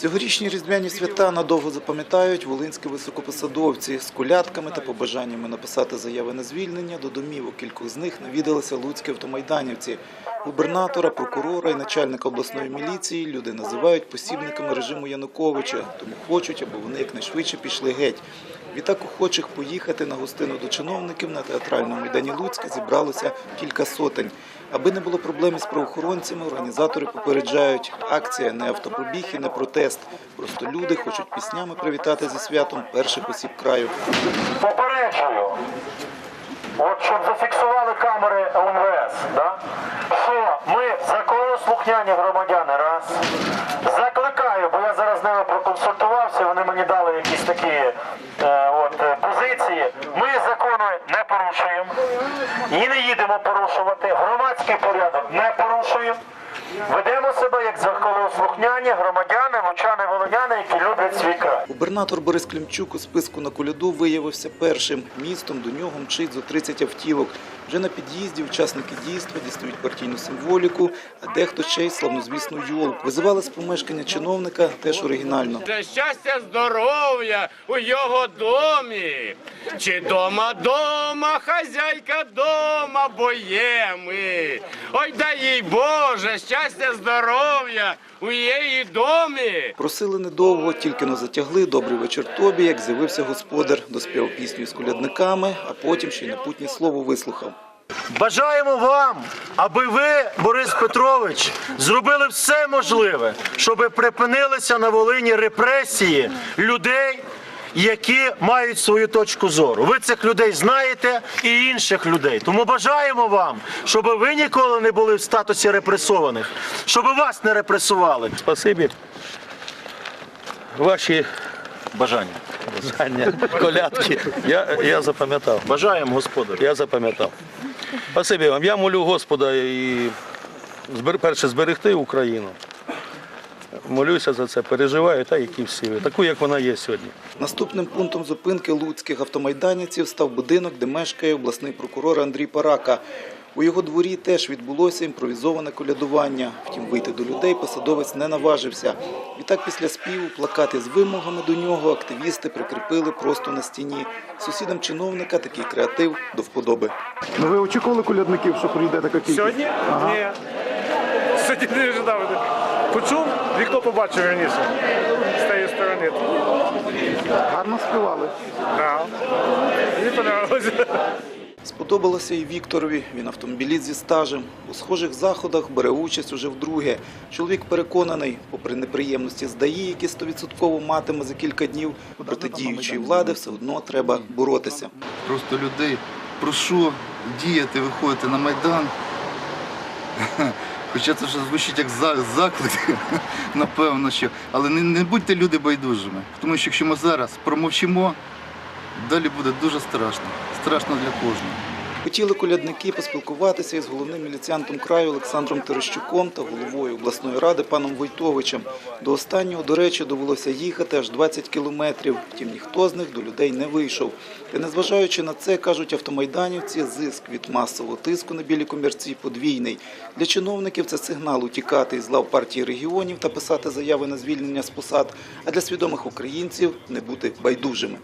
Цьогорічні різдвяні свята надовго запам'ятають волинські високопосадовці з колядками та побажаннями написати заяви на звільнення. До домівок кількох з них навідалися луцькі автомайданівці. Губернатора, прокурора і начальника обласної міліції люди називають посібниками режиму Януковича, тому хочуть, аби вони якнайшвидше пішли геть. Відтак охочих поїхати на гостину до чиновників на театральному майдані Луцька зібралося кілька сотень. Аби не було проблем із правоохоронцями, організатори попереджають, акція не автопробіг і не протест. Просто люди хочуть піснями привітати зі святом перших осіб краю. Попереджую, от щоб зафіксували камери МВС, да? що ми законослухняні громадяни, раз. Закликаю, бо я зараз з ними проконсультувався, вони мені дали якісь такі е, от, е, позиції. Ми закони не порушуємо і не їдемо порушувати. Громадський порядок не порушуємо. Ведемо себе як законослухняні громадяни, лучани, волоняни, які люблять свій край. Губернатор Борис Клімчук у списку на коляду виявився першим. Містом до нього мчить зо 30 автівок. Вже на під'їзді учасники дійства дістають партійну символіку, а дехто ще й славнозвісну йолку. Визивали з помешкання чиновника теж оригінально. Для щастя, здоров'я у його домі. Чи дома дома, хазяйка дома, бо є ми. Ой, дай їй Боже, щастя, здоров'я у її домі. Просили недовго, тільки но затягли добрий вечір тобі, як з'явився господар, доспівав пісню з колядниками, а потім ще й напутнє слово вислухав. Бажаємо вам, аби ви, Борис Петрович, зробили все можливе, щоб припинилися на Волині репресії людей, які мають свою точку зору. Ви цих людей знаєте і інших людей. Тому бажаємо вам, щоб ви ніколи не були в статусі репресованих, щоб вас не репресували. Спасибі. Ваші Бажання. бажання, колядки. Я, я запам'ятав. Бажаємо, господарю. Я запам'ятав. Спасибі вам. Я молю Господа і збер- перше зберегти Україну. Молюся за це, переживаю, так як і всі ви, таку, як вона є сьогодні. Наступним пунктом зупинки луцьких автомайданівців став будинок, де мешкає обласний прокурор Андрій Парака. У його дворі теж відбулося імпровізоване колядування. Втім, вийти до людей посадовець не наважився. Відтак, після співу плакати з вимогами до нього активісти прикріпили просто на стіні. Сусідам чиновника такий креатив до вподоби. Ну ви очікували колядників, що прийде така кількість? Сьогодні? Ні. Сьогодні не ожидав. Почув, вікно побачив раніше. З тієї сторони. Гарно співали. Да. Мені подобалося. Сподобалося і Вікторові. Він автомобіліст зі стажем. У схожих заходах бере участь уже вдруге. Чоловік переконаний, попри неприємності з які стовідсотково матиме за кілька днів, проти діючої влади все одно треба боротися. просто людей прошу діяти, виходити на Майдан. Хоча це вже звучить як заклик, напевно, що. Але не, не будьте люди байдужими. Тому що якщо ми зараз промовчимо, далі буде дуже страшно. Страшно для кожного. Хотіли колядники поспілкуватися із головним міліціантом краю Олександром Терещуком та головою обласної ради паном Войтовичем. До останнього, до речі, довелося їхати аж 20 кілометрів. Втім, ніхто з них до людей не вийшов. Та незважаючи на це, кажуть автомайданівці, зиск від масового тиску на білі комірці подвійний. Для чиновників це сигнал утікати із лав партії регіонів та писати заяви на звільнення з посад, а для свідомих українців не бути байдужими.